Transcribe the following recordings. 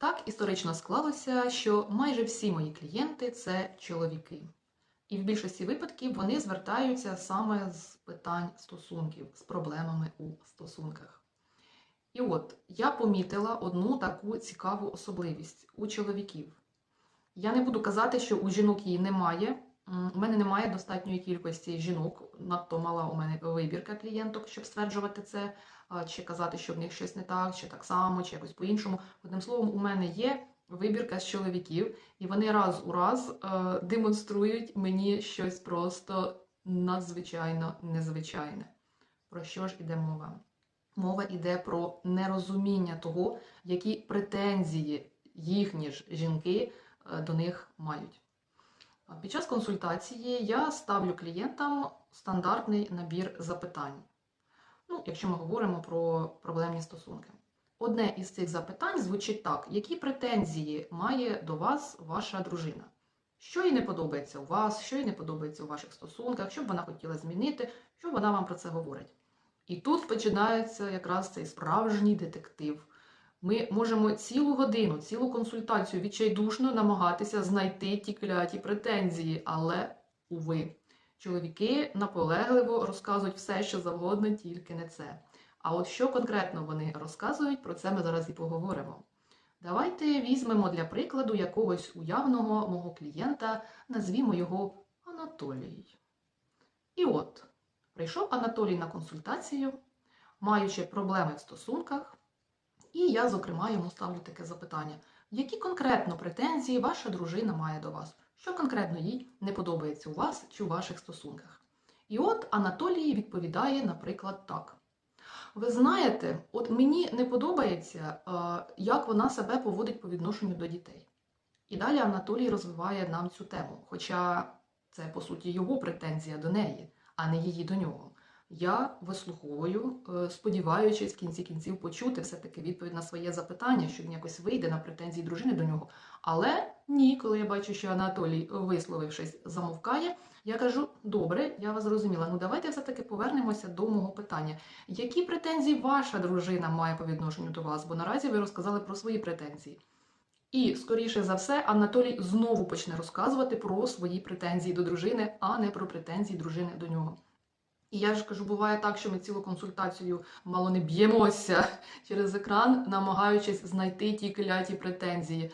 Так історично склалося, що майже всі мої клієнти це чоловіки. І в більшості випадків вони звертаються саме з питань стосунків, з проблемами у стосунках. І от я помітила одну таку цікаву особливість у чоловіків. Я не буду казати, що у жінок її немає. У мене немає достатньої кількості жінок, надто мала у мене вибірка клієнток, щоб стверджувати це, чи казати, що в них щось не так, чи так само, чи якось по-іншому. Одним словом, у мене є вибірка з чоловіків, і вони раз у раз е, демонструють мені щось просто надзвичайно незвичайне. Про що ж іде мова? Мова йде про нерозуміння того, які претензії їхні ж жінки е, до них мають. Під час консультації я ставлю клієнтам стандартний набір запитань. Ну, якщо ми говоримо про проблемні стосунки. Одне із цих запитань звучить так: які претензії має до вас ваша дружина? Що їй не подобається у вас, що їй не подобається у ваших стосунках, що б вона хотіла змінити, що вона вам про це говорить? І тут починається якраз цей справжній детектив. Ми можемо цілу годину, цілу консультацію відчайдушно намагатися знайти ті кляті претензії, але уви, чоловіки наполегливо розказують все, що завгодно, тільки не це. А от що конкретно вони розказують, про це ми зараз і поговоримо. Давайте візьмемо для прикладу якогось уявного мого клієнта, назвімо його Анатолій. І от, прийшов Анатолій на консультацію, маючи проблеми в стосунках, і я, зокрема, йому ставлю таке запитання: які конкретно претензії ваша дружина має до вас? Що конкретно їй не подобається у вас чи у ваших стосунках? І от Анатолій відповідає, наприклад, так. Ви знаєте, от мені не подобається, е, як вона себе поводить по відношенню до дітей. І далі Анатолій розвиває нам цю тему, хоча це, по суті, його претензія до неї, а не її до нього. Я вислуховую, е, сподіваючись в кінці кінців почути все-таки відповідь на своє запитання, що він якось вийде на претензії дружини до нього. Але ні, коли я бачу, що Анатолій, висловившись, замовкає, я кажу: добре, я вас зрозуміла. Ну давайте все-таки повернемося до мого питання. Які претензії ваша дружина має по відношенню до вас? Бо наразі ви розказали про свої претензії. І, скоріше за все, Анатолій знову почне розказувати про свої претензії до дружини, а не про претензії дружини до нього. І я ж кажу, буває так, що ми цілу консультацію мало не б'ємося через екран, намагаючись знайти ті кляті претензії.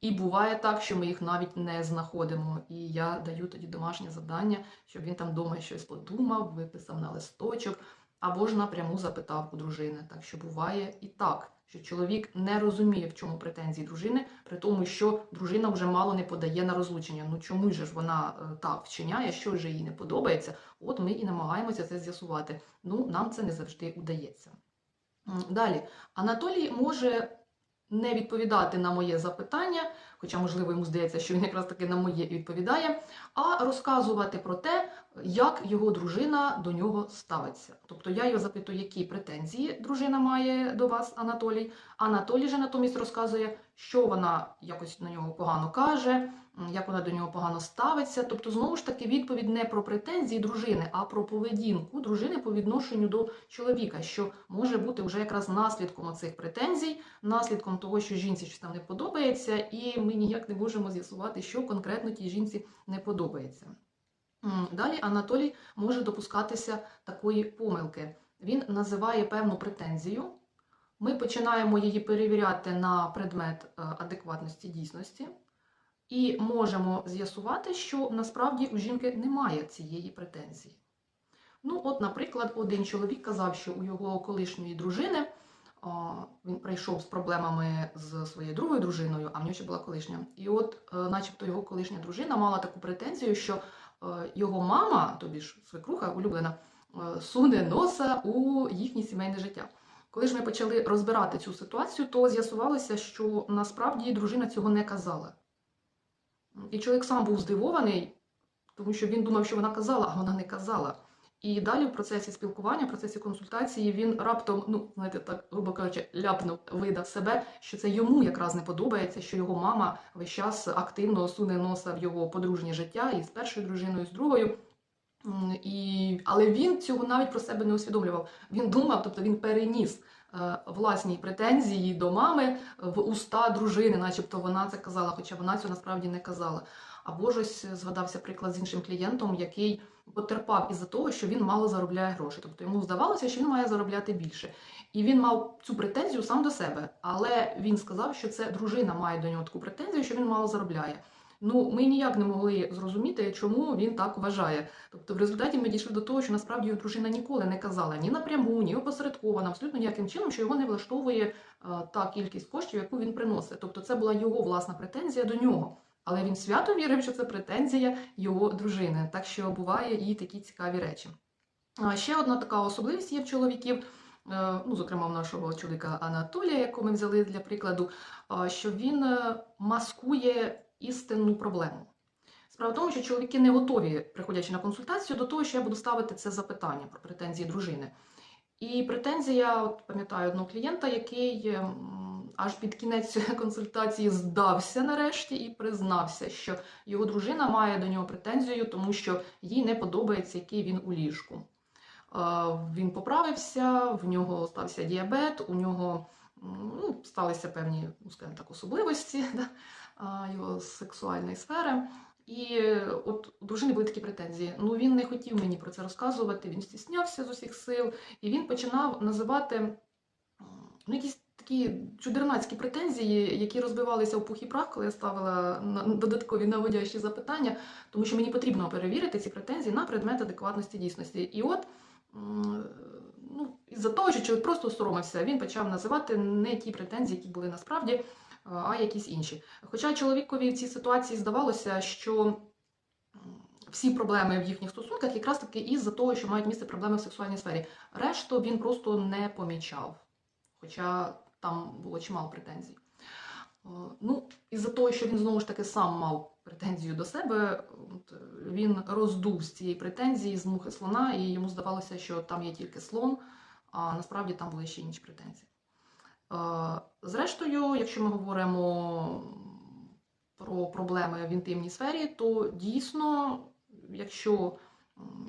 І буває так, що ми їх навіть не знаходимо. І я даю тоді домашнє завдання, щоб він там вдома щось подумав, виписав на листочок, або ж напряму запитав у дружини. Так що буває і так, що чоловік не розуміє, в чому претензії дружини, при тому, що дружина вже мало не подає на розлучення. Ну чому ж вона е, так вчиняє, що ж їй не подобається? От ми і намагаємося це з'ясувати. Ну, нам це не завжди удається. Далі, Анатолій може не відповідати на моє запитання, хоча, можливо, йому здається, що він якраз таки на моє відповідає, а розказувати про те, як його дружина до нього ставиться. Тобто я його запитую, які претензії дружина має до вас, Анатолій. Анатолій же натомість розказує, що вона якось на нього погано каже, як вона до нього погано ставиться. Тобто, знову ж таки, відповідь не про претензії дружини, а про поведінку дружини по відношенню до чоловіка, що може бути вже якраз наслідком цих претензій, наслідком того, що жінці щось там не подобається, і ми ніяк не можемо з'ясувати, що конкретно тій жінці не подобається. Далі Анатолій може допускатися такої помилки. Він називає певну претензію. Ми починаємо її перевіряти на предмет е, адекватності дійсності, і можемо з'ясувати, що насправді у жінки немає цієї претензії. Ну, от, наприклад, один чоловік казав, що у його колишньої дружини він прийшов з проблемами з своєю другою дружиною, а в нього ще була колишня. І от, е, начебто, його колишня дружина мала таку претензію, що його мама, тобі ж свекруха улюблена, е, суне носа у їхнє сімейне життя. Коли ж ми почали розбирати цю ситуацію, то з'ясувалося, що насправді дружина цього не казала. І чоловік сам був здивований, тому що він думав, що вона казала, а вона не казала. І далі в процесі спілкування, в процесі консультації він раптом, ну знаєте, так грубо кажучи, ляпнув, видав себе, що це йому якраз не подобається, що його мама весь час активно суне носа в його подружнє життя і з першою дружиною, і з другою. І... Але він цього навіть про себе не усвідомлював. Він думав, тобто він переніс е, власні претензії до мами в уста дружини, начебто вона це казала, хоча вона цього насправді не казала. Або ж ось згадався приклад з іншим клієнтом, який потерпав із-за того, що він мало заробляє гроші. Тобто йому здавалося, що він має заробляти більше. І він мав цю претензію сам до себе. Але він сказав, що це дружина має до нього таку претензію, що він мало заробляє. Ну, ми ніяк не могли зрозуміти, чому він так вважає. Тобто, в результаті ми дійшли до того, що насправді його дружина ніколи не казала ні напряму, ні опосередковано, абсолютно ніяким чином, що його не влаштовує е, та кількість коштів, яку він приносить. Тобто, це була його власна претензія до нього. Але він свято вірив, що це претензія його дружини. Так що буває і такі цікаві речі. Ще одна така особливість є в чоловіків. е, Ну, зокрема, в нашого чоловіка Анатолія, якого ми взяли для прикладу, що він е, маскує істинну проблему. Справа в тому, що чоловіки не готові, приходячи на консультацію, до того, що я буду ставити це запитання про претензії дружини. І претензія, от пам'ятаю одного клієнта, який ем, аж під кінець консультації здався нарешті і признався, що його дружина має до нього претензію, тому що їй не подобається, який він у ліжку. Е, Він поправився, в нього стався діабет, у нього ну, сталися певні, ну, скажімо так, особливості да, його сексуальної сфери. І е, от у дружини були такі претензії. Ну він не хотів мені про це розказувати, він стіснявся з усіх сил, і він починав називати ну, якісь такі чудернацькі претензії, які розбивалися в пух і прах, коли я ставила додаткові наводящі запитання, тому що мені потрібно перевірити ці претензії на предмет адекватності дійсності. І от ну, із-за того, що чоловік просто соромився, він почав називати не ті претензії, які були насправді, а якісь інші. Хоча чоловікові в цій ситуації здавалося, що всі проблеми в їхніх стосунках якраз таки із-за того, що мають місце проблеми в сексуальній сфері. Решту він просто не помічав, хоча там було чимало претензій. Е, Ну, із-за того, що він знову ж таки сам мав претензію до себе, він роздув з цієї претензії з мухи слона, і йому здавалося, що там є тільки слон, а насправді там були ще інші претензії. Е, Зрештою, якщо ми говоримо про проблеми в інтимній сфері, то дійсно, якщо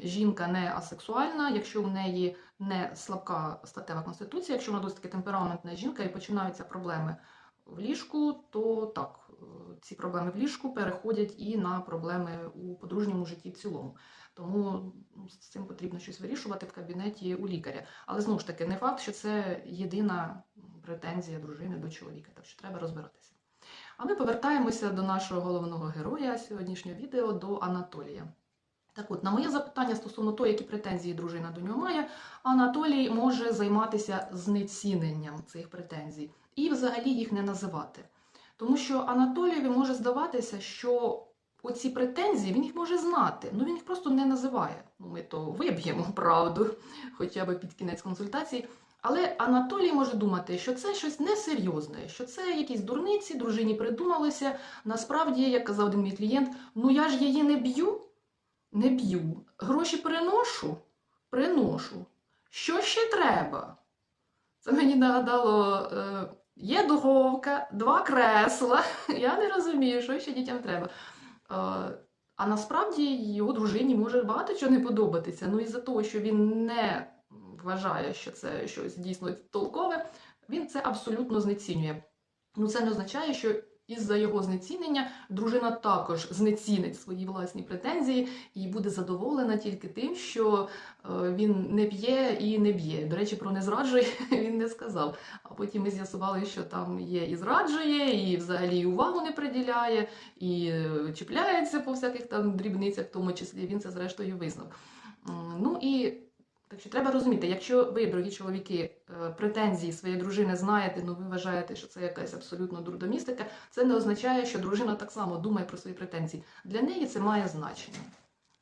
жінка не асексуальна, якщо в неї не слабка статева конституція, якщо вона досить таки темпераментна жінка і починаються проблеми в ліжку, то так, е, ці проблеми в ліжку переходять і на проблеми у подружньому житті в цілому. Тому з цим потрібно щось вирішувати в кабінеті у лікаря. Але знову ж таки, не факт, що це єдина претензія дружини до чоловіка, так що треба розбиратися. А ми повертаємося до нашого головного героя сьогоднішнього відео, до Анатолія. Так от, на моє запитання стосовно того, які претензії дружина до нього має, Анатолій може займатися знеціненням цих претензій і взагалі їх не називати. Тому що Анатолієві може здаватися, що оці претензії він їх може знати, ну він їх просто не називає. Ну, ми то виб'ємо правду, хоча б під кінець консультації. Але Анатолій може думати, що це щось несерйозне, що це якісь дурниці, дружині придумалося. Насправді, як казав один мій клієнт, ну я ж її не б'ю, не б'ю. Гроші приношу, приношу. Що ще треба? Це мені нагадало, е, є духовка, два кресла. Я не розумію, що ще дітям треба. Е, а насправді його дружині може багато чого не подобатися. Ну, із-за того, що він не вважає, що це щось дійсно толкове, він це абсолютно знецінює. Ну, це не означає, що із-за його знецінення дружина також знецінить свої власні претензії і буде задоволена тільки тим, що е, він не п'є і не б'є. До речі, про не зраджує він не сказав. А потім ми з'ясували, що там є і зраджує, і взагалі увагу не приділяє, і е, чіпляється по всяких там дрібницях, в тому числі він це зрештою визнав. Ну і так що треба розуміти, якщо ви, дорогі чоловіки, е, претензії своєї дружини знаєте, ну ви вважаєте, що це якась абсолютно дурдомістика, це не означає, що дружина так само думає про свої претензії. Для неї це має значення.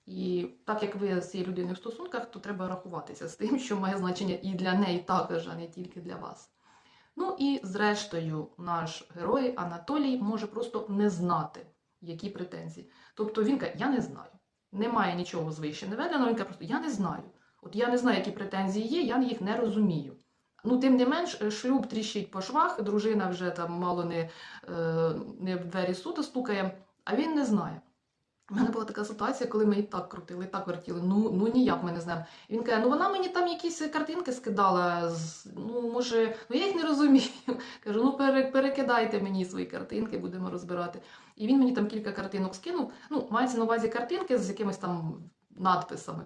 І так як ви з цією людиною в стосунках, то треба рахуватися з тим, що має значення і для неї також, а не тільки для вас. Ну і зрештою, наш герой Анатолій може просто не знати, які претензії. Тобто він каже, я не знаю. Немає нічого звище не він каже просто я не знаю. От я не знаю, які претензії є, я їх не розумію. Ну, тим не менш, шлюб тріщить по швах, дружина вже там мало не, е, не в двері суду стукає, а він не знає. У мене була така ситуація, коли ми і так крутили, і так вертіли. Ну, ну ніяк ми не знаємо. І він каже, ну вона мені там якісь картинки скидала. Ну, може, ну я їх не розумію. Кажу, ну перекидайте мені свої картинки, будемо розбирати. І він мені там кілька картинок скинув. Ну, мається на увазі картинки з якимись там надписами.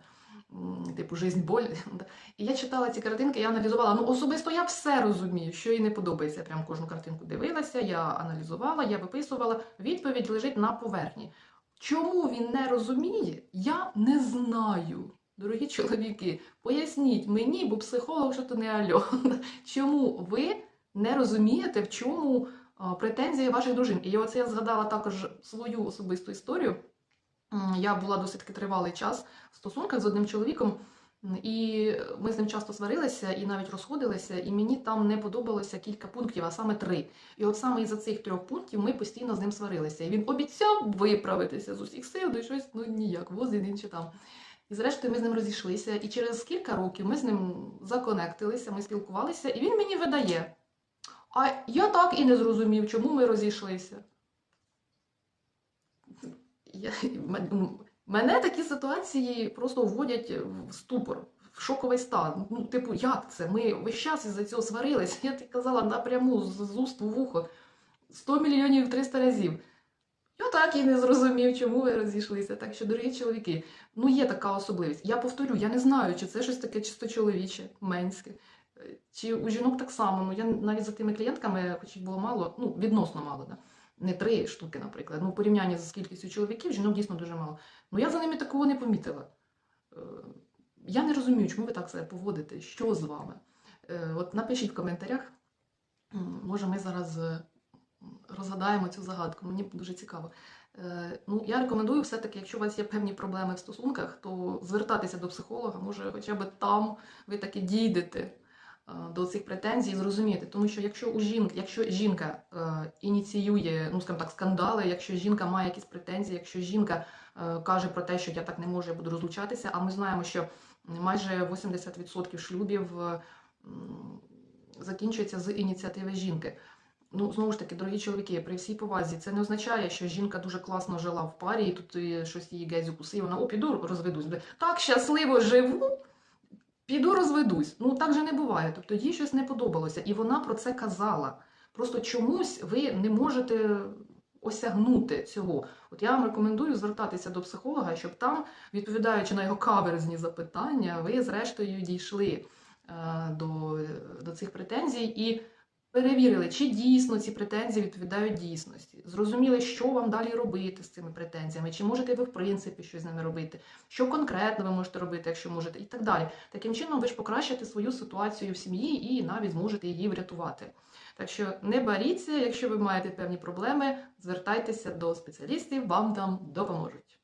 Типу жизнь боль. І я читала ці картинки, я аналізувала. Ну, особисто я все розумію, що їй не подобається. Прям кожну картинку дивилася, я аналізувала, я виписувала. Відповідь лежить на поверхні. Чому він не розуміє, я не знаю. Дорогі чоловіки, поясніть мені, бо психолог що то не альо. Чому ви не розумієте, в чому претензії ваших дружин? І оце я згадала також свою особисту історію. Я була досить таки тривалий час в стосунках з одним чоловіком, і ми з ним часто сварилися і навіть розходилися, і мені там не подобалося кілька пунктів, а саме три. І от саме із-за цих трьох пунктів ми постійно з ним сварилися. І він обіцяв виправитися з усіх сил, до щось ну ніяк, воз він чи там. І зрештою ми з ним розійшлися. І через кілька років ми з ним законектилися, ми спілкувалися, і він мені видає. А я так і не зрозумів, чому ми розійшлися. Мене такі ситуації просто вводять в ступор, в шоковий стан. Ну, типу, як це? Ми весь час із-за цього сварилися. Я тобі казала напряму з, з уст в вухо 100 мільйонів 300 разів. Я так і не зрозумів, чому ви розійшлися. Так що, дорогі чоловіки, ну є така особливість. Я повторю, я не знаю, чи це щось таке чисто чоловіче, менське. Е, Чи у жінок так само. Ну, я навіть за тими клієнтками, хоч їх було мало, ну, відносно мало, да? Не три штуки, наприклад. Ну, в порівнянні з кількістю чоловіків, жінок дійсно дуже мало. Ну я за ними такого не помітила. Е, Я не розумію, чому ви так себе поводите, що з вами. Е, От напишіть в коментарях. Може, ми зараз е, розгадаємо цю загадку. Мені дуже цікаво. Ну, я рекомендую все-таки, якщо у вас є певні проблеми в стосунках, то звертатися до психолога, може, хоча б там ви таки дійдете до цих претензій і зрозумієте. Тому що якщо у жінки, якщо жінка е, ініціює, ну скажімо так, скандали, якщо жінка має якісь претензії, якщо жінка е, каже про те, що я так не можу, я буду розлучатися, а ми знаємо, що майже 80% шлюбів е, м, закінчується з ініціативи жінки. Ну, знову ж таки, дорогі чоловіки, при всій повазі, це не означає, що жінка дуже класно жила в парі, і тут і щось її геть укусив, вона о, піду розведусь. Так щасливо живу, піду розведусь. Ну так же не буває. Тобто їй щось не подобалося, і вона про це казала. Просто чомусь ви не можете осягнути цього. От я вам рекомендую звертатися до психолога, щоб там, відповідаючи на його каверзні запитання, ви зрештою дійшли е, до, до цих претензій і перевірили, чи дійсно ці претензії відповідають дійсності. Зрозуміли, що вам далі робити з цими претензіями, чи можете ви в принципі щось з ними робити, що конкретно ви можете робити, якщо можете, і так далі. Таким чином, ви ж покращите свою ситуацію в сім'ї і навіть зможете її врятувати. Так що не боріться, якщо ви маєте певні проблеми, звертайтеся до спеціалістів, вам там допоможуть.